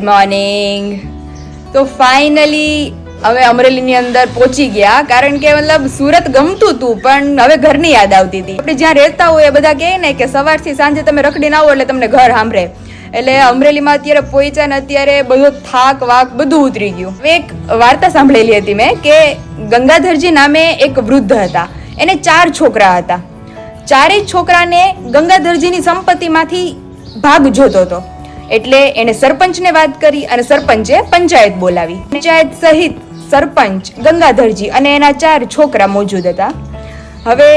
Good morning તો finally હવે અમરેલીની અંદર પહોંચી ગયા, કારણ કે મતલબ સુરત ગમતું હતું, પણ હવે ઘરની યાદ આવતી હતી. આપણે જ્યાં રહેતા હોય એ બધા કહે ને કે સવારથી સાંજે તમે રખડીને આવો એટલે તમને ઘર સાંભળે. એટલે અમરેલીમાં અત્યારે પહોંચ્યા ને અત્યારે બધો થાક, વાક બધું ઉતરી ગયું. એક વાર્તા સાંભળેલી હતી મેં કે ગંગાધરજી નામે એક વૃદ્ધ હતા. એને ચાર છોકરા હતા. ચારેય છોકરાને ગંગાધરજીની સંપત્તિમાંથી ભાગ જોતો હતો. એટલે એણે સરપંચને વાત કરી અને સરપંચે પંચાયત બોલાવી. પંચાયત સહિત સરપંચ, ગંગાધરજી અને એના ચાર છોકરા મોજૂદ હતા. હવે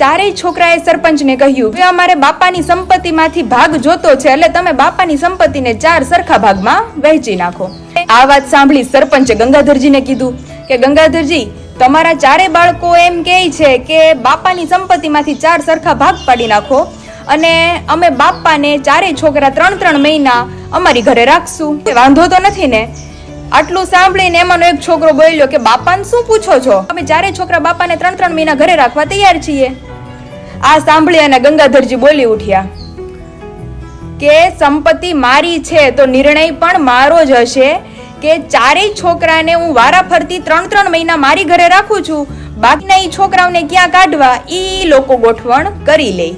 ચારેય છોકરાએ સરપંચને કહ્યું કે અમારે બાપાની સંપત્તિમાંથી ભાગ જોતો છે, એટલે તમે બાપાની સંપત્તિને ચાર સરખા ભાગમાં વહેંચી નાખો. આ વાત સાંભળી સરપંચે ગંગાધરજીને કીધું કે, ગંગાધરજી, તમારા ચારે બાળકો એમ કહે છે કે બાપાની સંપત્તિમાંથી ચાર સરખા ભાગ પાડી નાખો. અને અમે બાપાને ચારેય છોકરા ત્રણ ત્રણ મહિના અમારી ઘરે રાખશું. વાંધો તો નથી ને. આટલું સાંભળીને એમાંનો એક છોકરો બોલ્યો કે, બાપાને શું પૂછો છો? અમે ચારેય છોકરા બાપાને ત્રણ ત્રણ મહિના ઘરે રાખવા તૈયાર છીએ. આ સાંભળી અને ગંગાધરજી બોલી ઉઠ્યા કે, સંપત્તિ મારી છે તો નિર્ણય પણ મારો જ હશે કે ચારેય છોકરાને હું વારા ફરતી ત્રણ ત્રણ મહિના મારી ઘરે રાખું છું. બાકીના એ છોકરાઓને ક્યાં કાઢવા? એ લોકો ગોઠવણ કરી લે.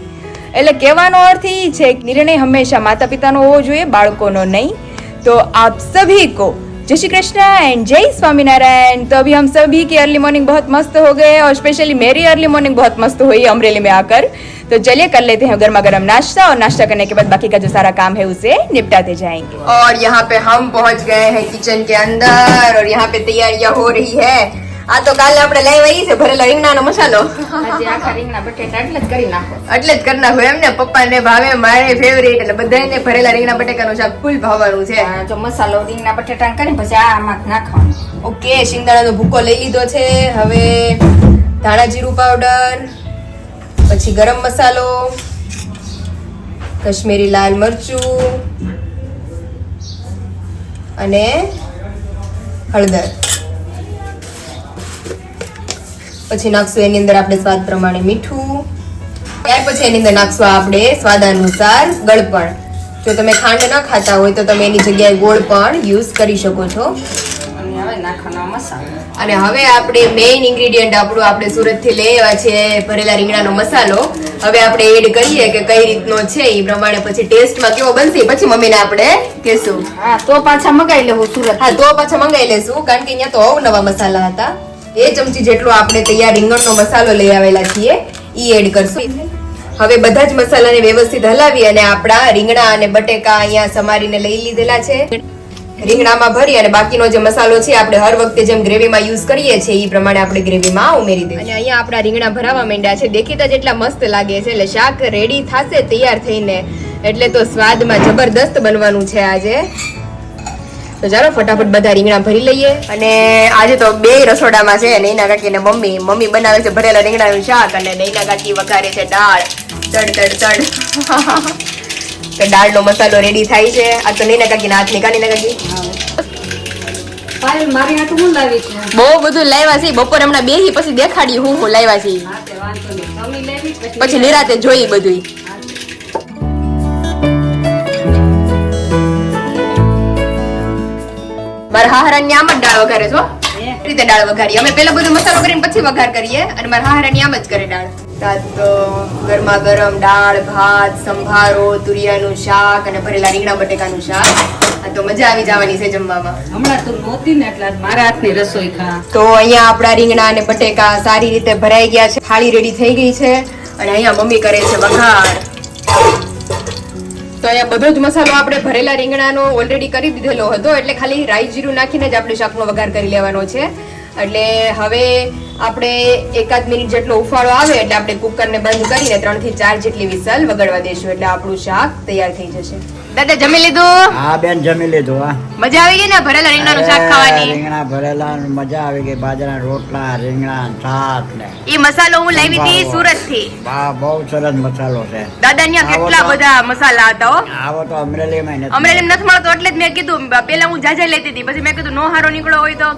એટલે કહેવાનો અર્થ એ છે નિર્ણય હંમેશા માતા પિતાનો હોવો જોઈએ तो आप सभी को जय श्री कृष्ण एंड जय स्वामीनारायण तो अभी हम सभी की अर्ली मॉर्निंग बहुत मस्त हो गए और स्पेशली मेरी अर्ली मॉर्निंग बहुत मस्त हुई अमरेली में आकर तो चलिए कर लेते हैं गर्मा गर्म नाश्ता और नाश्ता करने के बाद बाकी का जो सारा काम है उसे निपटाते जाएँगे और यहाँ पे हम पहुँच गए हैं किचन के अंदर और यहाँ पे तैयारियाँ हो रही है આ તો કાલે આપણે લઈ આવી છે ભરેલા રીંગણાનો મસાલો. આજે આખા રીંગણા બટેટા એટલે જ કરી નાખો. એટલે જ કરી નાખો એમ ને પપ્પાને ભાવે મારે ફેવરેટ એટલે બધાને ભરેલા રીંગણા બટેકાનું શાક ફૂલ ભાવવાનું છે. જો મસાલો રીંગણા બટેટા કરી પછી આ આમાં નાખવાનું. ઓકે શિંગદાણાનો ભૂકો લઈ લીધો છે. હવે ધાણા જીરું પાવડર પછી ગરમ મસાલો કશ્મીરી લાલ મરચું અને હળદર. પછી નાખશું એની અંદર આપણે સ્વાદ પ્રમાણે મીઠું. ત્યાર પછી એની અંદર નાખશું આપણે સ્વાદ અનુસાર ગળપણ. જો તમે ખાંડ ન ખાતા હોય તો તમે એની જગ્યાએ ગોળ પણ યુઝ કરી શકો છો. અને હવે આપણે મેઇન ઇન્ગ્રેડિયન્ટ આપણું આપણે સુરતથી લઈ આવ્યા છે ભરેલા રીંગણાનો મસાલો. હવે આપણે એડ કરીએ કે કઈ રીતનો છે એ પ્રમાણે પછી ટેસ્ટમાં કેવો બનશે પછી મમ્મીને આપણે કહેશું. હા તો પાછા મગાઈ લેવું સુરત હા તો પાછા મંગાવી લેશું. કારણ કે અહીંયા તો અવનવા મસાલા હતા. એ ચમચી જેટલો આપણે તૈયાર રીંગણનો મસાલો લઈ આવેલા છીએ એ એડ કરશું. હવે બધા જ મસાલાને વ્યવસ્થિત હલાવી અને આપણા રીંગણા અને બટેકા અહીંયા સમારીને લઈ લીધેલા છે. રીંગણામાં ભરી અને બાકીનો જે મસાલો છે, આપણે હર વખતે જેમ ગ્રેવીમાં યુઝ કરીએ છીએ એ પ્રમાણે આપણે ગ્રેવીમાં ઉમેરી દઈએ અને અહીંયા આપણા રીંગણા ભરાવા માંડ્યા છે. દેખીતા જેટલા મસ્ત લાગે છે. એટલે શાક રેડી થશે, તૈયાર થઈને. એટલે તો સ્વાદમાં જબરદસ્ત બનવાનું છે આજે. તો ચાલો ફટાફટ બધા રીંગણા ભરી લઈએ. અને આજે તો બે રસોડામાં છે નૈના કાકી અને મમ્મી. મમ્મી બનાવે છે ભરેલા રીંગણાનું શાક અને નૈના કાકી વઘારે છે દાળ. તડ તડ તડ. તો દાળનો મસાલો રેડી થાય છે. આ તો નૈના કાકી. ના હાથની કાની કાકી બહુ બધું લાવ્યા છે. બપોર હમણાં બેહી પછી દેખાડી હું હું લાવ્યા છે. પછી નિરાતે જોઈ બધું મારા હાહરાની આમ જ. દાળ વઘારે છો રીતે દાળ વઘારીએ. અમે પેલા બધું મસાલો કરીને પછી વઘાર કરીએ અને મારા હાહરાની આમ જ કરે દાળ તો ગરમા ગરમ દાળ ભાત સંભારો તુરિયાનું શાક અને ભરેલા રીંગણા બટેકાનું શાક. આ તો મજા આવી જવાની છે જમવામાં. હમણાં તું નહોતી ને એટલે મારા હાથની રસોઈ ખા. તો અહીંયા આપણા રીંગણા અને બટેકા સારી રીતે ભરાઈ ગયા છે. થાળી રેડી થઈ ગઈ છે. અને અહીંયા મમ્મી કરે છે વઘાર. તો અહીંયા બધો જ મસાલો આપણે ભરેલા રીંગણાનો ઓલરેડી કરી દીધેલો હતો. એટલે ખાલી રાઈ જીરું નાખીને જ આપણે શાકનો વઘાર કરી લેવાનો છે. એટલે હવે આપણે એકાદ મિનિટ જેટલો ઉફાળો આવે એટલે આપણે કુકરને બંધ કરીને ત્રણથી ચાર જેટલી વિસલ વગાડવા દઈશું એટલે આપણું શાક તૈયાર થઈ જશે. દાદા જમી લીધું? હા બેન જમી લીધું હા. મજા આવી ગઈ ને ભરેલા રીંગણાનું શાક ખાવાની? રીંગણા ભરેલા મજા આવી ગઈ. બાજરા રોટલા રીંગણા શાક ને. એ મસાલો હું લાવી હતી સુરતથી વાહ બહુ સરસ મસાલો છે. દાદા ત્યાં કેટલા બધા મસાલા હતા હો. આવો તો અમરેલીમાં નથી. અમરેલી નથી મળતો એટલે જ મેં કીધું પેલા હું જાજા લેતી હતી. પછી મેં કીધું નો હારો નીકળો હોય તો.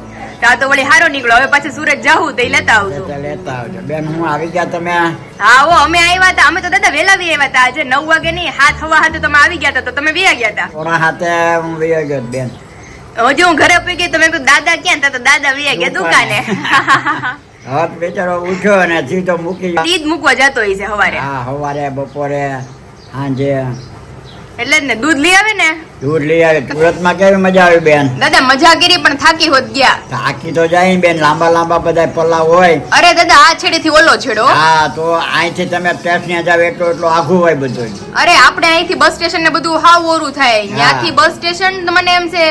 તો તો વળી હારો નીકળો. હવે પાછી સુરત જાવું તો લેતા આવજો. લેતા આવજો. બેન હું આવી ગયા તમે? હા ઓ અમે આવ્યા હતા અમે તો દાદા વેલા વી આવ્યા હતા આજે નવ વાગે નહીં હાથ હવા હાથે તમે આવી ગયા હતા તો તમે વી ગયા હતા થોડા હાથે હું વયો ગયો બેન. હજુ હું ઘરે પી ગઈ તમે કહ્યું દાદા ક્યાં હતા તો દાદા વી ગયા દુકાને. હાથ બેચારો ઉઠ્યો અને સીધો મૂકી જ મૂકવા જતો હોય છે હવારે હા સવારે બપોરે સાંજે. એટલે જ ને દૂધ લઈ આવે ને? દૂધ લઈ આવે. સુરતમાં કેવી મજા આવી બેન? દાદા મજા કરી પણ થાકી હોત ગયા. થાકી તો જાય ને બેન લાંબા લાંબા બધા પલ્લા હોય. અરે દાદા આ છેડેથી ઓલો છેડો. હા તો અહીંથી તમે સ્ટેશને જાવ એટલું એટલું આઘું હોય બધું. અરે આપણે અહીંથી બસ સ્ટેશન ને બધું હાવ ઓરું થાય. ત્યાંથી બસ સ્ટેશન મને એમ છે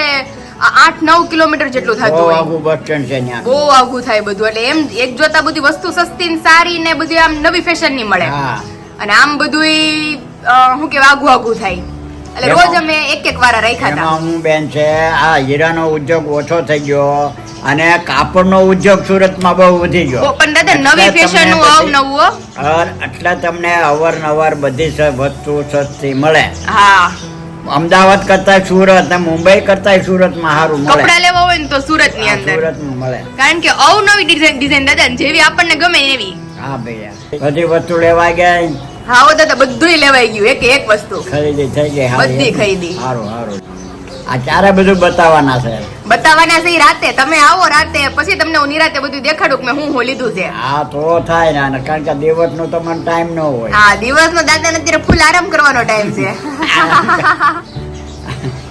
આઠ નવ કિલોમીટર જેટલું થતું બહુ હોય. આઘું બસ સ્ટેન્ડ છે ત્યાં. બહુ આઘું થાય બધું. એટલે એમ એક જોતા બધી વસ્તુ સસ્તી ને સારી ને બધી આમ નવી ફેશનની મળે. અને આમ બધું શું કેવાય આઘું આઘું થાય. એટલે રોજ અમે એક એક વાર રાખ્યા હતા. હું બેન છે આ હીરાનો ઉદ્યોગ ઓછો થઈ ગયો અને કાપડનો ઉદ્યોગ સુરતમાં બહુ વધી ગયો. પણ દાદા નવી ફેશનનું આવ નવું. એટલે તમને અવારનવાર બધી વસ્તુ સસ્તી મળે. હા. અમદાવાદ કરતા સુરત ને મુંબઈ કરતા સુરતમાં સારું મળે. કપડા લેવા હોય ને તો સુરતની અંદર. સુરતમાં મળે. કારણ કે અવનવી ડિઝાઇન ડિઝાઇન દાદા જેવી આપણને ગમે એવી. હા ભૈયા. બધી વસ્તુ લેવા ગયા. હા દાદા બધું લેવાઈ ગયું એક એક વસ્તુ. ખરીદી થઈ ગઈ બધી ખરીદી. સારું સારું આ ચારે બધું બતાવવાના છે. બતાવવાના છે રાતે. તમે આવો રાતે પછી તમને હું નિરાતે બધું દેખાડું કે મેં હું હું લીધું છે. આ તો થાય ને કારણ કે દિવસનો તમને ટાઈમ ન હોય. હા દિવસ નો દાદા ને અત્યારે ફૂલ આરામ કરવાનો ટાઈમ છે.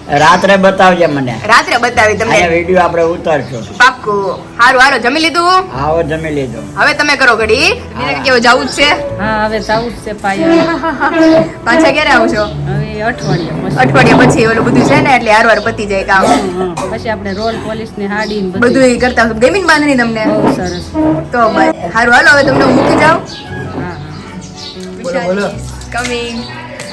રાત્રે બતાવજે મને. રાત્રે બતાવી તમને. વિડિયો આપણે ઉતારશું. પાક્કું. હારું હારું જમી લીધું? આવો જમી લીધું. હવે તમે કરો ઘડી. બીજા કેવું જાવું છે? હા હવે જાવું છે પાયા પાછા ક્યારે આવશો હવે અઠવાડિયા પછી. અઠવાડિયા પછી ઓલું બધું છે ને એટલે હારવાર પતી જાય કામ. પછી આપણે રોલ પોલીસ ને હાડી બધું એ કરતા ગમી બાંધણી તમને? બહુ સરસ. તો બસ. હારું હાલો હવે તમને મૂકી જાઉં? હા હા. કમિંગ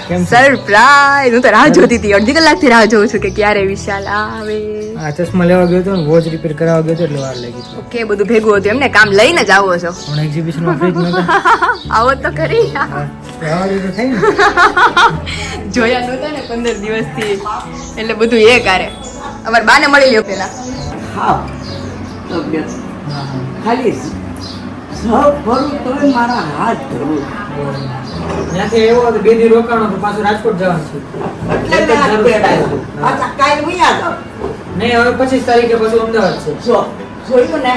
સરપ્રાઈઝ હું તો રાહ જોતી હતી. અડધી કલાકથી રાહ જોઉં છું કે ક્યારે વિશાલ આવે. આ ચશ્મા લેવા ગયો હતો વોચ રિપેર કરાવવા ગયો હતો એટલે વાર લાગી ઓકે બધું ભેગું હતું. એમને કામ લઈને જ આવો છો. પણ એક્ઝિબિશનમાં ફ્રીજ નહોતા. આવો તો ખરી. જોયા નહોતા ને પંદર દિવસથી. એટલે બધું એ કરે. અમારે બાને મળી લ્યો પેલા હા ખાલી મારા હાથ ધરું. ત્યાંથી એવો હતો બે દી રોકાણો તો પાછું રાજકોટ જવાનું છે. એટલે આ કાલ વયા જાઓ. નહીં હવે પચીસ તારીખે પાછું અમદાવાદ છે. જો જોયું ને?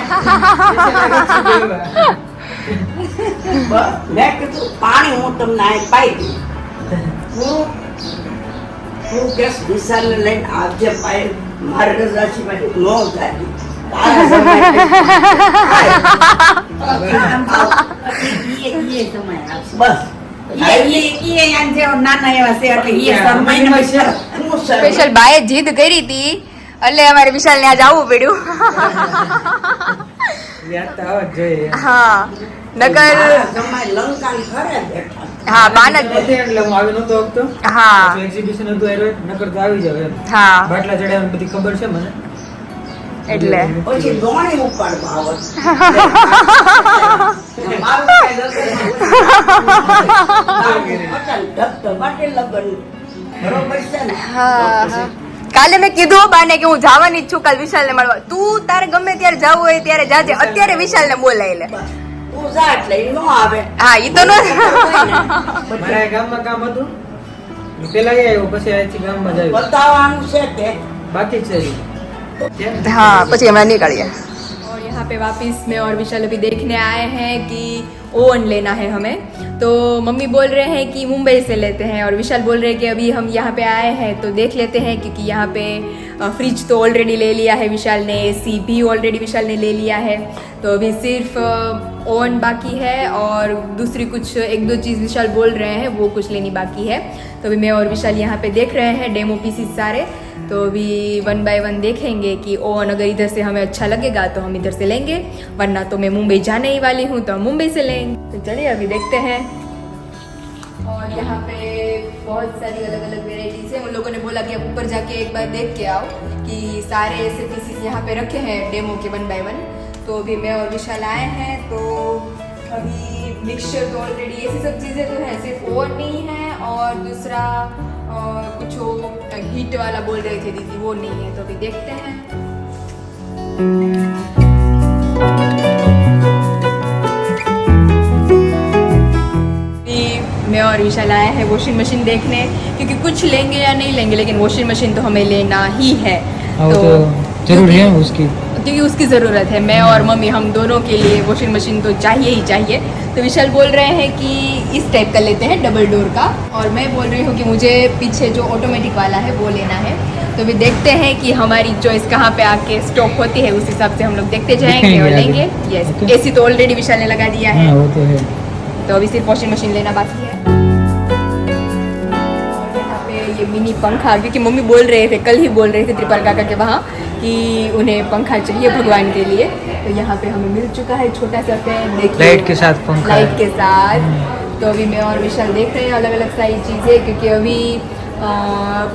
મેં કીધું પાણી હું તમને આ પાઈ હું હું કેસ વિશાલને લઈને આવજે પાઈ મારે રજા સિવાય ન જાય. સ્પેશિયલ બાએ જીદ કરી હતી. એટલે અમારે વિશાલ ને આજ આવવું પડ્યું. હા. નકર હા બાન જ એટલે હું. આવી નતો હા એક્ઝિબિશન હતું નકર તો આવી જાવ હા. બાટલા ચડાવવાની બધી ખબર છે મને? એટલે. કાલે મેં કીધું બાને કે હું જવાની જ છું કાલ વિશાલ ને મળવા. તું તારે ગમે ત્યારે જવું હોય ત્યારે જાજે. અત્યારે વિશાલ ને બોલાવી લે. બસ. તું જા એટલે ઈ ન આવે. હા ઈ તો ન ગામમાં કામ હતું. પેલા આવ્યો પછી ગામમાં જાય બતાવવાનું છે બાકી છે. हाँ પછી हमारा निकलिए और यहाँ पे वापस मैं और विशाल अभी देखने आए हैं कि ओवन लेना है हमें। तो मम्मी बोल रहे हैं कि मुंबई से लेते हैं और विशाल बोल रहे हैं कि अभी हम यहाँ पे आए हैं तो देख लेते हैं क्योंकि यहाँ पे फ्रिज तो ऑलरेडी ले लिया है विशाल ने एसी भी ऑलरेडी विशाल ने ले लिया है। तो अभी सिर्फ़ ओवन बाकी है और दूसरी कुछ, एक दो चीज़ विशाल बोल रहे हैं, वो कुछ लेनी बाकी है। तो अभी मैं और विशाल यहाँ पे देख रहे हैं डेमो पीसीस सारे। तो अभी वन बाय वन देखेंगे कि ओवन अगर इधर से हमें अच्छा लगेगा तो हम इधर से लेंगे, वरना तो मैं मुंबई जाने ही वाली हूँ तो हम मुंबई से लेंगे तो चलिए, अभी देखते हैं। और यहाँ पे बहुत सारी अलग अलग वेराइटीज है। उन लोगों ने बोला कि आप ऊपर जाके एक बार देख के आओ कि सारे ऐसे पीसीस यहाँ पे रखे हैं डेमो के वन बाय वन तो अभी मैं और विशाल आए हैं तो अभी मिक्सचर तो ऑलरेडी ऐसी सब चीज़ें तो है, सिर्फ़ ओवन नहीं है और दूसरा अ, कुछ वो हीट वाला बोल रहे थे दीदी वो नहीं है तो अभी देखते हैं। मैं और विशाल आया है वॉशिंग मशीन देखने क्योंकि कुछ लेंगे या नहीं लेंगे लेकिन वॉशिंग मशीन तो हमें लेना ही है। तो, तो ज़रूरी है उसकी। क्योंकि उसकी ज़रूरत है मैं और मम्मी हम दोनों के लिए वॉशिंग मशीन तो चाहिए ही चाहिए। तो विशाल बोल रहे हैं कि इस टाइप का लेते हैं डबल डोर का। और मैं बोल रही हूँ कि मुझे पीछे जो ऑटोमेटिक वाला है वो लेना है। तो भी देखते हैं कि हमारी चॉइस कहाँ पे आके स्टॉक होती है उस हिसाब से हम लोग देखते जाएँगे और लेंगे। यस ए तो ऑलरेडी विशाल ने लगा दिया है। हाँ तो तो अभी सिर्फ़ वॉशिंग मशीन लेना बाकी है। ये मिनी पंखा क्योंकि मम्मी बोल रहे थे कल ही बोल रहे थे त्रिपाल काका के वहाँ कि उन्हें पंखा चाहिए भगवान के लिए। तो यहाँ पे हमें मिल चुका है छोटा सा फ़ैन देखिए। लाइट के साथ पंखा लाइट के साथ। तो अभी मैं और विशाल देख रहे हैं अलग अलग सारी चीज़ें क्योंकि अभी अ,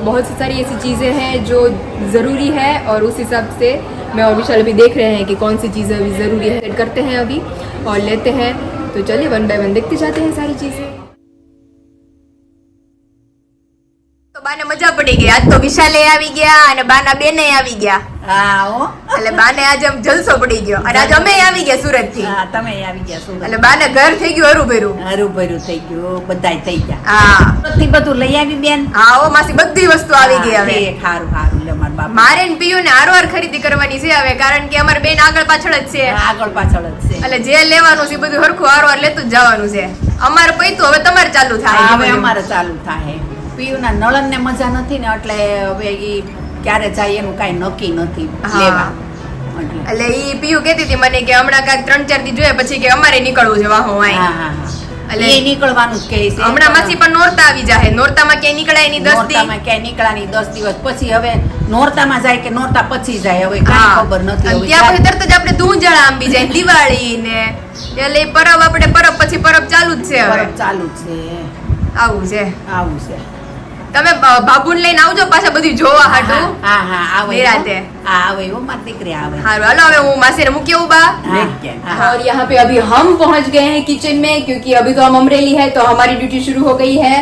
बहुत सी सारी ऐसी चीज़ें हैं जो ज़रूरी है और उस हिसाब से मैं और विशाल अभी देख रहे हैं कि कौन सी चीज़ें अभी ज़रूरी है। करते हैं अभी और लेते हैं। तो चलिए वन बाय वन देखते जाते हैं सारी चीज़ें। મજા પડી ગઈ. આજ તો વિશાલે આવી ગયા અને બાના બેને આવી ગયા. હા હો. એટલે બાને આજે આમ જલસો પડી ગયો. અને આજે અમે આવી ગયા સુરતથી હા તમે આવી ગયા સુરત એટલે બાને ઘર થઈ ગયું હરું ભર્યું હરું ભર્યું થઈ ગયું બધાય થઈ ગયા. હા. બધી બધું લઈ આવી બેન? હા ઓ માસી બધી વસ્તુ આવી ગઈ હવે. હારું હારું લે મારા બાપા. મારે ને પીયુ ને હારવાર ખરીદી કરવાની છે હવે કારણ કે અમારે બેન આગળ પાછળ જ છે. આગળ પાછળ જ છે. એટલે જે લેવાનું છે બધું હરખું આરવાર લેતું જ જવાનું છે. અમારે પૈતું હવે તમારે ચાલુ થાય. હવે અમારે ચાલુ થાય. પીયુના નળનને મજા નથી ને એટલે હવે એ ક્યારે જાય એનું કાંઈ નક્કી નથી લેવા. એટલે. એ પિયુ કહેતી હતી મને કે હમણાં કાંઈક ત્રણ ચાર દી જોયા પછી કે અમારે નીકળવું છે વાહો હા વાય એટલે- એ નીકળવાનું જ કહે છે. હમણાં માસી પણ નોરતા આવી જાય નોરતામાં ક્યાંય નીકળાય નહીં દસ દી. ક્યાંય નીકળાય નીકળાની દસ દિવસ. પછી હવે નોરતામાં જાય કે નોરતા પછી જાય. હવે કાંઈ ખબર નથી ત્યાં પછી તરત જ આપણે ધૂંજળા આંબી જાય દિવાળી ને એટલે પરબ આપણે પરબ પછી પરબ ચાલુ જ છે હવે. ચાલુ જ છે. આવું છે. આવું છે. તમે બાબુને લઈને આવજો પાછા બધું જોવા હાટું હા હા આવે નિરાંતે. હા આવે હો મારી દીકરી આવે हारो हेलो अबे वो मासी ने मुक्के उबा हाँ, हाँ। और यहाँ पे अभी हम पहुंच गए हैं किचन में क्योंकि अभी तो हम अमरेली है तो हमारी ड्यूटी शुरू हो गई है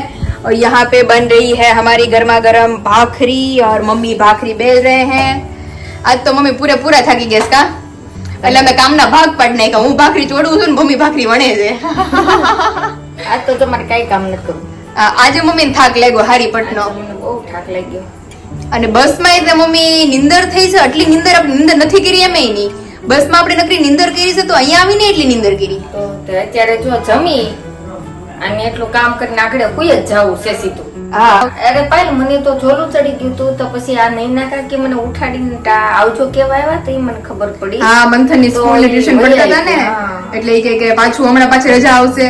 और यहाँ पे बन रही है हमारी गर्मा गर्म भाखरी और मम्मी भाखरी बेल रहे हैं आज तो मम्मी पूरे पूरा થાકી ગયા છે કા એટલે અમે કામના ભાગ પાડી નાખ્યા હું ભાખરી ચોડું છું ને મમ્મી ભાખરી વણે છે આજ તો તમારે કઈ કામ નથી કરવું આ- આજે મમ્મીને થાક લાગ્યો હારી પટનો. બહુ થાક લાગ્યો. અને બસમાં એટલે મમ્મી નિંદર થઈ છે આટલી નિંદર નિંદર નથી કરી એમ નહીં બસમાં આપણે નકરી નિંદર કરી છે તો અહીંયા આવીને એટલી નિંદર કરી. તો અત્યારે જો જમી અને એટલું કામ કરીને આગળ કોઈ જ જવું છે સીધું. હા. અરે પાયલ મને તો જોલું ચડી ગયું તું તો પછી આ નૈના કાકી મને ઉઠાડીને આવજો કેવા આવ્યા તો એ મને ખબર પડી. હા મંથનની સ્કૂલ ટ્યુશન પડતા હતા ને. એટલે એ કે પાછું હમણાં પાછી રજા આવશે.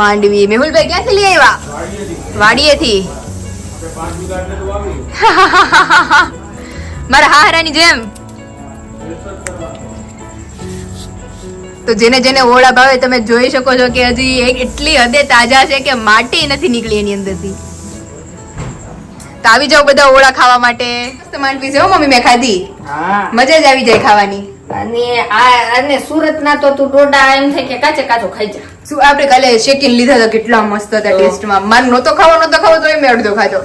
માંડવી. મેહુલભાઈ ક્યાંથી લઈ આવ્યા? વાડીએથી. મારા હાહરાની જેમ. તો જેને જેને ઓળા ભાવે તમે જોઈ શકો છો કે હજી એટલી હદે તાજા છે કે માટી નથી નીકળી એની અંદરથી. તો આવી જાઓ બધા ઓળા ખાવા માટે. મસ્ત માંડવી છે હો મમ્મી મેં ખાધી. મજા જ આવી જાય ખાવાની. અને આ અને સુરત ના તો તું ડોડા એમ થાય કે કાચે કાચો ખાઈ જા. શું આપણે કાલે શેકીને લીધા હતા કેટલા મસ્ત હતા. ટેસ્ટમાં. મારે નહોતો ખાવો નહોતો ખાવો તો મેં અડધો ખાધો.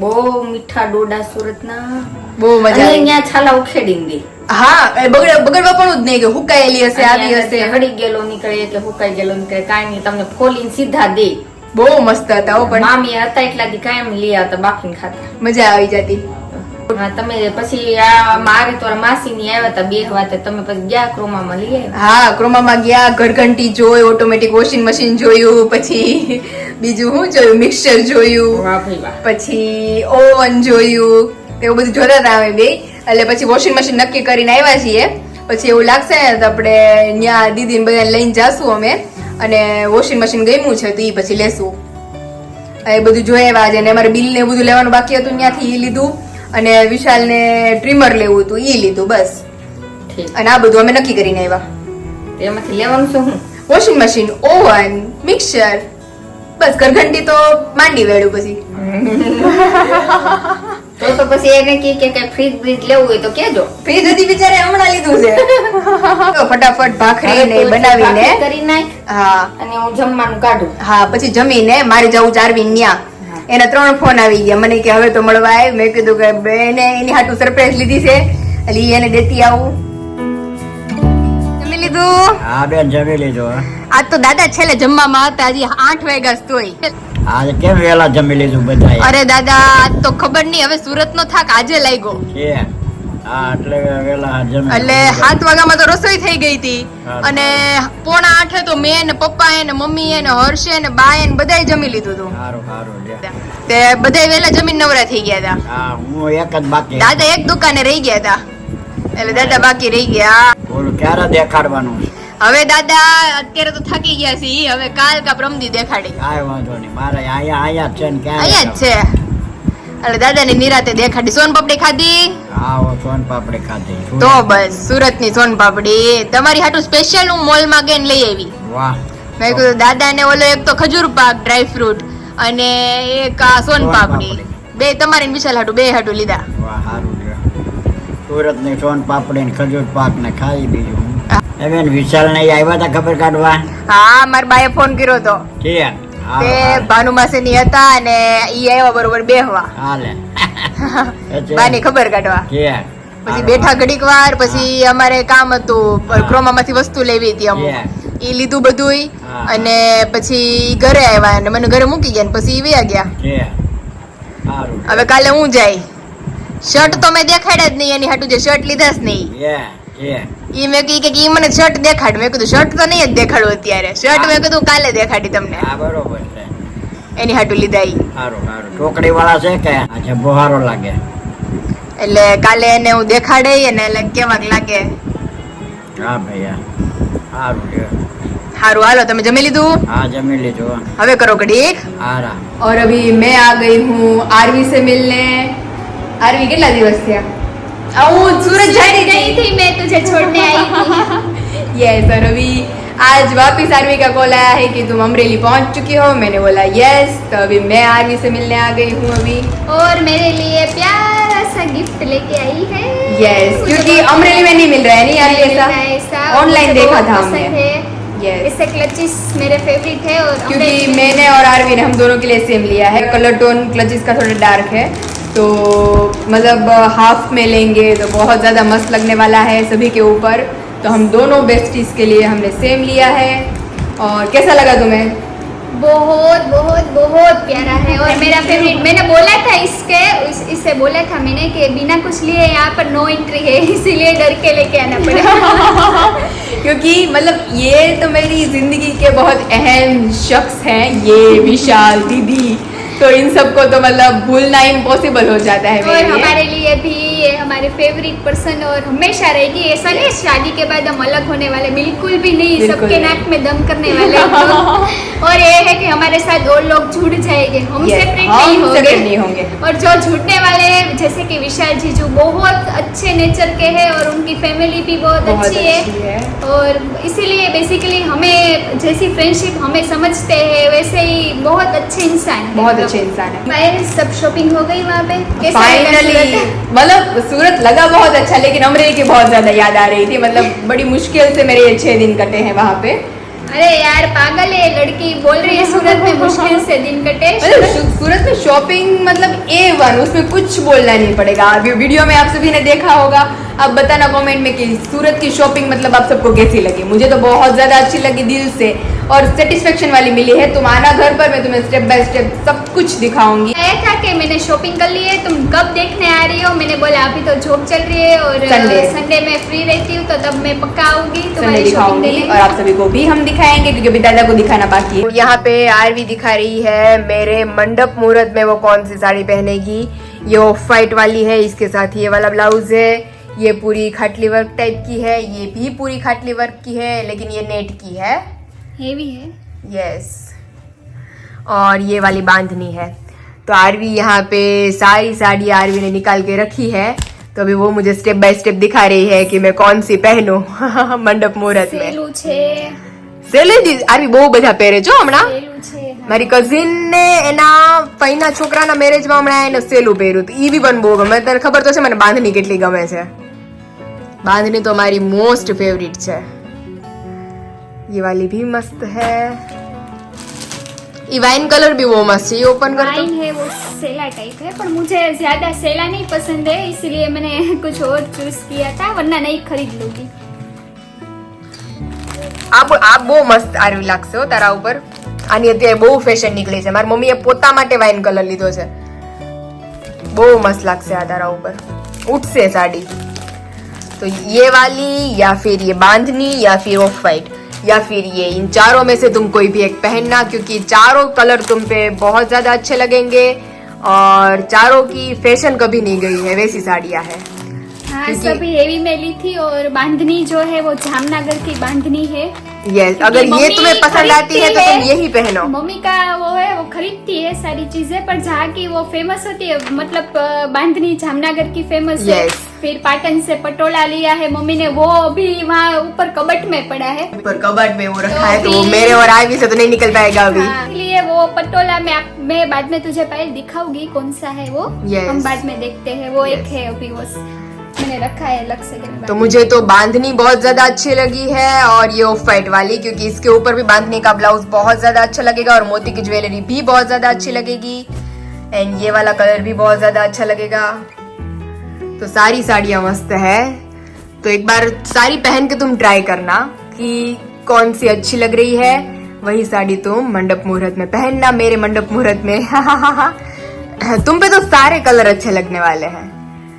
બહુ મીઠા ડોડા સુરતના. બહુ મજા અહીંયા છાલા ઉખેડી દે હા એ બગડ બગડવા પણ જ નહીં કે હુકાયેલી હશે આવી હશે. હળી ગયેલો નીકળે કે હુકાઈ ગયેલો નીકળે. કાંઈ નહીં તમને ખોલીને સીધા દે. બહુ મસ્ત હતા હો પણ મામી હતા એટલા દી કાયમ લઈ આવતા બાફીને ખાતા. મજા આવી જતી. તમે પછી આ મારે તો માસી ની આવ્યા હતા બે વાત તમે પછી ગયા ક્રોમામાં લઈ આવ્યા? હા ક્રોમામાં ગયા ઘરઘંટી જોઈ ઓટોમેટિક વોશિંગ મશીન જોયું પછી બીજું શું જોયું? મિક્સર જોયું પછી ઓવન જોયું એવું બધું જોતા હતા અમે બે. એટલે પછી વોશિંગ મશીન નક્કી કરીને આવ્યા છીએ. પછી એવું લાગશે ને તો આપણે ત્યાં દીદીને બધાને લઈને જાશું અમે. અને વોશિંગ મશીન ગમ્યું છે તો એ પછી લેશું. એ બધું જોયા આવ્યા છે. અને અમારે બિલ ને બધું લેવાનું બાકી હતું ત્યાંથી એ લીધું. અને વિશાલને ટ્રીમર લેવું હતું એ લીધું બસ. અને આ બધું અમે નક્કી કરીને આવ્યા. એમાંથી લેવાનું શું? હું વોશિંગ મશીન ઓવન મિક્સર બસ ઘરઘંટી તો માંડી વેડું પછી. તો તો પછી એને કે કે કે ફ્રીજ બ્રીજ લેવું હોય તો કેજો ફ્રીજ હતી બિચારે હમણાં લીધું છે. તો ફટાફટ ભાખરી ને બનાવીને કરી નાખ હા. અને હું જમવાનું કાઢું. હા પછી જમીને મારે જવું ચારવી ન્યા. એના ત્રણ ફોન આવી ગયા. મને કે હવે તો મળવા આય મેં કીધું કે બેને એની હાટું સરપ્રાઈઝ લીધી છે. એટલે એને દેતી આવું. જમી લીધું? હા બેન જમી લીધું. આજ તો દાદા છેલ્લે જમવામાં હતા. હજી આઠ વાગ્યા તોય. આજે કેમ વેલા જમી લીધું બધા અરે દાદા આજ તો ખબર નહીં. હવે સુરત નો થાક આજે લાગ્યો. એટલે. સાત વાગ્યામાં તો રસોઈ થઈ ગઈ હતી. અને પોણા આઠે તો મેં ને પપ્પા ને મમ્મી ને હર્ષે ને બાએ ને બધાય જમી લીધું હતું. તે બધાય વેલા જમીન નવરા થઈ ગયા હતા. હું એક જ બાકી દાદા એક દુકાને રહી ગયા હતા. એટલે દાદા બાકી રહી ગયા. ક્યારે દેખાડવાનું હવે દાદા અત્યારે તો થાકી ગયા છે હવે કાલ કા પ્રમદી દેખાડી. કાઈ વાંધો નહીં. મારે અહીંયા અહીંયા છે ને ક્યાં જ છે. એટલે દાદાની નિરાતે દેખાડી સોન પાપડી ખાધી? હા સોન પાપડી ખાધી. તો બસ સુરતની સોન પાપડી. તમારી હાટુ સ્પેશિયલ હું મોલમાં ગઈને લઈ આવી. વાહ. મેં કીધું દાદાને ઓલો એક તો ખજૂર પાક ડ્રાય ફ્રૂટ અને એક આ સોન પાપડી. બે તમારી વિશાલ હાટુ બે હાટુ લીધા. વાહ સારું ની સોન પાપડી ને ખજૂર પાક ને ખાઈ બીજું. એમ વિશાલ ને આવ્યા હતા ખબર કાઢવા? હા મારા બાએ ફોન કર્યો તો. છે તે ભાનુમાસી ની હતા અને ઈ આવ્યા બરોબર બેહવા. હાલે. બાની ખબર કાઢવા. કે પછી બેઠા ઘડીક વાર પછી અમારે કામ હતું. ક્રોમામાંથી વસ્તુ લેવી હતી અમુક. ઈ લીધું બધુંય. અને પછી ઘરે આવ્યા અને મને ઘરે મૂકી ગયા પછી વ્યા ગયા. હવે કાલે હું જાય. શર્ટ તો મેં દેખાડ્યા જ નહીં એની હાટું જે શર્ટ લીધા જ નહીં. ઈ મેં કહી કે ઈ મને શર્ટ દેખાડ. મેં કીધું શર્ટ તો નહીં જ દેખાડો અત્યારે. શર્ટ મેં કીધું કાલે દેખાડી તમને. હા બરોબર એની હાટુ લીધા ઈ. હારો હારો ટોકડી વાળા છે કે? આ જબ્બો હારો લાગે. એટલે કાલે એને હું દેખાડે અને એટલે કેવાક લાગે. હા ભાઈ હારું લ્યો હારું હાલો તમે જમી લીધું? હા જમી લીધું હવે કરો કડીક હારા. ઓર અભી મેં આ ગઈ હું આરવી સે મિલને. આરવી કેટલા દિવસ થયા? હું गई थी मैं तुझे छोड़ने आई थी। यस और अभी आज वापस आर्मी का कॉल आया है कि तुम अमरेली पहुँच चुकी हो। मैंने बोला यस तो अभी मैं आर्मी से मिलने आ गई हूँ अभी। और मेरे लिए प्यारा सा गिफ्ट लेके आई है। यस क्योंकि अमरेली में नहीं मिल रहा है नहीं यार ऐसा ऑनलाइन देखा था हमने। यस इससे क्लचिस मेरे फेवरेट है और क्योंकि मैंने और आरवी ने हम दोनों के लिए सेम लिया है। कलर टोन क्लचिस का थोड़ा डार्क है। तो मतलब हाफ़ में लेंगे तो बहुत ज़्यादा मस्त लगने वाला है सभी के ऊपर। तो हम दोनों बेस्टीज के लिए हमने सेम लिया है। और कैसा लगा तुम्हें? बहुत बहुत बहुत प्यारा है। और मेरा फेवरेट मैंने बोला था इसके इस, इससे बोला था मैंने कि बिना कुछ लिए यहाँ पर नो एंट्री है इसीलिए डर के लेके आना पड़ा। क्योंकि मतलब ये तो मेरी ज़िंदगी के बहुत अहम शख्स हैं ये विशाल दीदी। तो इन सबको तो मतलब भूलना इम्पॉसिबल हो जाता है और हमारे लिए भी ये हमारे फेवरेट पर्सन और हमेशा रहेगी। ऐसा नहीं शादी के बाद हम अलग होने वाले बिल्कुल भी नहीं सबके नाक में दम करने वाले लोग। और ये है कि हमारे साथ और लोग जुड़ जाएँगे हम Yes, सेपरेट हम नहीं होंगे। नहीं होंगे। और जो जुड़ने वाले हैं जैसे कि विशाल जी जो बहुत अच्छे नेचर के हैं और उनकी फैमिली भी बहुत, अच्छी, है। और इसीलिए बेसिकली हमें जैसी फ्रेंडशिप हमें समझते हैं वैसे ही बहुत अच्छे इंसान हैं। बहुत अच्छे इंसान है। सब शॉपिंग हो गई वहाँ पे। फाइनली मतलब सूरत लगा बहुत अच्छा लेकिन अमरेली की बहुत ज़्यादा याद आ रही थी। मतलब बड़ी मुश्किल से मेरे ये छह दिन कटे हैं वहाँ पे। अरे यार पागल है लड़की। बोल रही है सूरत में मुश्किल से दिन कटे। मतलब सूरत में शॉपिंग मतलब ए वन उसमें कुछ बोलना नहीं पड़ेगा। अभी वीडियो में आप सभी ने देखा होगा। आप बताना कमेंट में कि सूरत की शॉपिंग मतलब आप सबको कैसी लगी? मुझे तो बहुत ज़्यादा अच्छी लगी दिल से। और सेटिस्फेक्शन वाली मिली है। तुम आना घर पर मैं तुम्हें स्टेप बाय स्टेप सब कुछ दिखाऊँगी। आया था कि मैंने शॉपिंग कर ली है। तुम कब देखने आ रही हो? मैंने बोला अभी तो जॉब चल रही है और। संडे में फ्री रहती हूँ तो तब मैं पक्का आऊँगी। तुम्हारी शॉपिंग दिखाऊँगी और आप सभी को भी हम दिखाएँगे क्योंकि अभी दादा को दिखाना बाकी है। यहाँ पे आरवी दिखा रही है। मेरे मंडप मुहूर्त में वो कौन सी साड़ी पहनेगी? ये ऑफ़ वाइट वाली है इसके साथ ये वाला ब्लाउज है। ये पूरी खाटली वर्क टाइप की है ये भी पूरी खाटली वर्क की है लेकिन ये नेट की है हेवी है यस और ये वाली बांधनी है तो आरवी यहाँ पे सारी साड़ी आरवी ने निकाल के रखी है तो अभी वो मुझे स्टेप बाय स्टेप दिखा रही है कि मैं कौन सी पहनूं મંડપ મુહૂર્ત में સેલું છે સેલે દી આરવી બહુ બધા પહેરે છો હમણાં સેલું છે મારી કઝિન ને એના ફઈના છોકરાના મેરેજમાં હમણાં એને સેલું પહેર્યું હતું ઈ બી પણ બહુ ગમે તને ખબર તો છે મને બાંધણી કેટલી ગમે છે બાંધણી તો મારી મોસ્ટ फेवरेट છે ये वाली भी मस्त है ये वाइन कलर भी वो मस्त है ये ओपन कर वाइन है वो सेला टाइप है पर मुझे ज्यादा सेला नहीं पसंद है इसलिए मैंने कुछ और चूज किया था वरना नहीं खरीद लूंगी આ બહુ- આ બહુ મસ્ત આરવી લાગશે હો તારા ઉપર આની અત્યારે બહુ ફેશન નીકળી છે મારી મમ્મીએ પોતા માટે વાઇન કલર લીધો છે બહુ મસ્ત લાગશે આ તારા ઉપર ઉઠશે સાડી तो ये वाली या फिर ये बांधनी या फिर ऑफ़ वाइट या फिर ये इन चारों में से तुम कोई भी एक पहनना क्योंकि चारों कलर तुम पे बहुत ज़्यादा अच्छे लगेंगे और चारों की फ़ैशन कभी नहीं गई है वैसी साड़ियाँ है। हाँ सभी हेवी में ली थी और बांधनी जो है वो जामनगर की बांधनी है। यस अगर ये मम्मी तुम्हें पसंद आती है तो खरीदती तुम है। यही पहनो मम्मी का वो है वो खरीदती है सारी चीजें पर जहाँ की वो फेमस होती है मतलब अ, बांधनी जामनगर की फेमस है Yes. फिर पाटन से पटोला लिया है मम्मी ने वो अभी वहाँ ऊपर कबट में पड़ा है पर कबर्ड में वो रखा है तो तो वो भी- मेरे और आईवी से तो नहीं निकल पाएगा अभी हाँ, इसलिए वो पटोला में आप मैं बाद में तुझे पहले दिखाऊंगी कौन सा है वो Yes. हम बाद में देखते हैं वो एक है अभी वो स- मैंने रखा है, अलग से तो मुझे तो बांधनी बहुत ज़्यादा अच्छी लगी है और ये ऑफ़ वाइट वाली, क्योंकि इसके ऊपर भी बांधनी का ब्लाउज बहुत ज़्यादा अच्छा लगेगा और मोती की ज्वेलरी भी बहुत ज़्यादा अच्छी लगेगी। एंड ये वाला कलर भी बहुत ज़्यादा अच्छा लगेगा। तो सारी साड़ियाँ मस्त है। तो एक बार सारी पहन के तुम ट्राई करना कि कौन सी अच्छी लग रही है। वही साड़ी तुम मंडप मुहूर्त में पहनना, मेरे मंडप मुहूर्त में। तुम पे तो सारे कलर अच्छे लगने वाले हैं।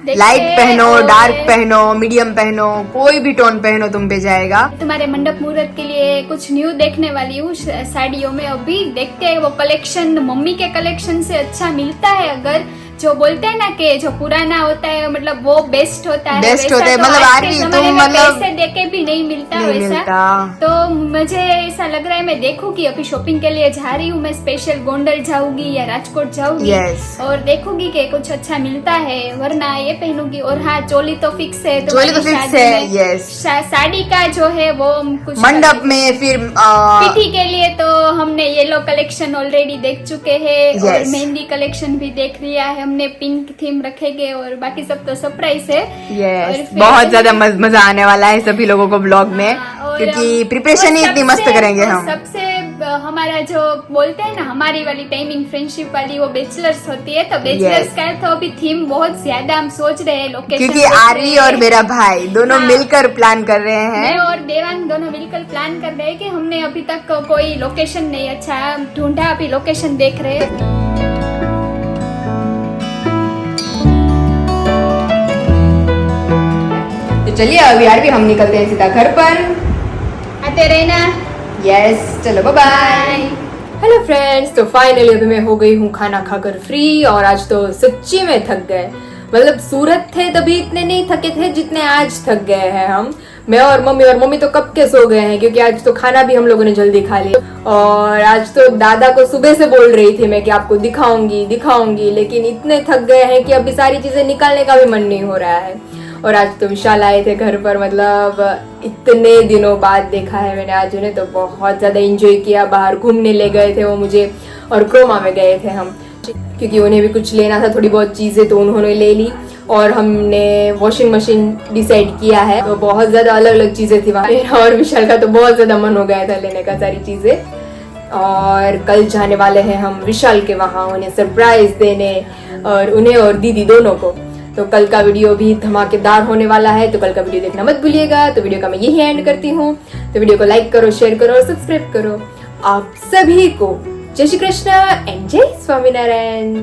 लाइट हैं पहनो और- डार्क पहनो मीडियम पहनो कोई भी टोन पहनो तुम पे जाएगा तुम्हारे मंडप मुहूर्त के लिए कुछ न्यू देखने वाली हूँ श- साड़ियों में अभी देखते हैं वो कलेक्शन मम्मी के कलेक्शन से अच्छा मिलता है अगर जो बोलते हैं ना कि जो पुराना होता है मतलब वो बेस्ट होता है वैसा होता है, तो मतलब आज आरवी, तुम में मतलब- पैसे देके भी नहीं मिलता नहीं वैसा मिलता। तो मुझे ऐसा लग रहा है मैं देखूँगी अभी शॉपिंग के लिए जा रही हूँ मैं स्पेशल गोंडल जाऊँगी या राजकोट जाऊँगी Yes. और देखूँगी कि कुछ अच्छा मिलता है वरना ये पहनूँगी और हाँ चोली तो फिक्स है तो चोली तो फिक्स है. शा- साड़ी का जो है वो कुछ मंडप में फिर पीठी के लिए तो हमने येलो कलेक्शन ऑलरेडी देख चुके हैं और मेहंदी कलेक्शन भी देख लिया है हमने पिंक थीम रखेंगे और बाकी सब तो सरप्राइज़ है। फिर- बहुत ज़्यादा मज़ा आने वाला है सभी लोगों को ब्लॉग में हाँ, क्योंकि प्रिपरेशन ही इतनी मस्त करेंगे हम। सबसे हमारा जो बोलते हैं ना हमारी वाली टाइमिंग फ्रेंडशिप वाली वो बैचलर्स होती है तो बैचलर्स Yes. का तो अभी थीम बहुत ज़्यादा हम सोच रहे हैं लोकेशन क्योंकि आरवी और मेरा भाई दोनों हाँ। मिलकर प्लान कर रहे मैं हैं और देवांग दोनों मिलकर प्लान कर रहे हैं कि हमने अभी तक कोई लोकेशन नहीं अच्छा ढूंढा अभी लोकेशन देख रहे हैं। चलिए अभी यार भी हम निकलते हैं सीधा घर पर। आते रहना। यस चलो बाय हेलो फ्रेंड्स तो फाइनली अभी मैं हो गई हूँ खाना खाकर फ्री और आज तो सच्ची में थक गए। मतलब सूरत थे तभी इतने नहीं थके थे जितने आज थक गए हैं हम। मैं और मम्मी और मम्मी तो कब के सो गए हैं क्योंकि आज तो खाना भी हम लोगों ने जल्दी खा लिया। और आज तो दादा को सुबह से बोल रही थी मैं कि आपको दिखाऊँगी दिखाऊँगी लेकिन इतने थक गए हैं कि अभी सारी चीज़ें निकालने का भी मन नहीं हो रहा है। और आज तो विशाल आए थे घर पर मतलब इतने दिनों बाद देखा है मैंने आज उन्हें तो बहुत ज़्यादा इंजॉय किया। बाहर घूमने ले गए थे वो मुझे और क्रोमा में गए थे हम। क्योंकि उन्हें भी कुछ लेना था, थोड़ी बहुत चीज़ें तो उन्होंने ले ली और हमने वॉशिंग मशीन डिसाइड किया है। तो बहुत ज़्यादा अलग अलग चीज़ें थी वहाँ। मेरा और विशाल का तो बहुत ज़्यादा मन हो गया था लेने का, सारी चीज़ें। और कल जाने वाले हैं हम विशाल के वहाँ उन्हें सरप्राइज़ देने और उन्हें और दीदी दोनों को। तो कल का वीडियो भी धमाकेदार होने वाला है तो कल का वीडियो देखना मत भूलिएगा। तो वीडियो का मैं यही एंड करती हूँ। तो वीडियो को लाइक करो शेयर करो और सब्सक्राइब करो। आप सभी को जय श्री कृष्ण एंड जय स्वामीनारायण।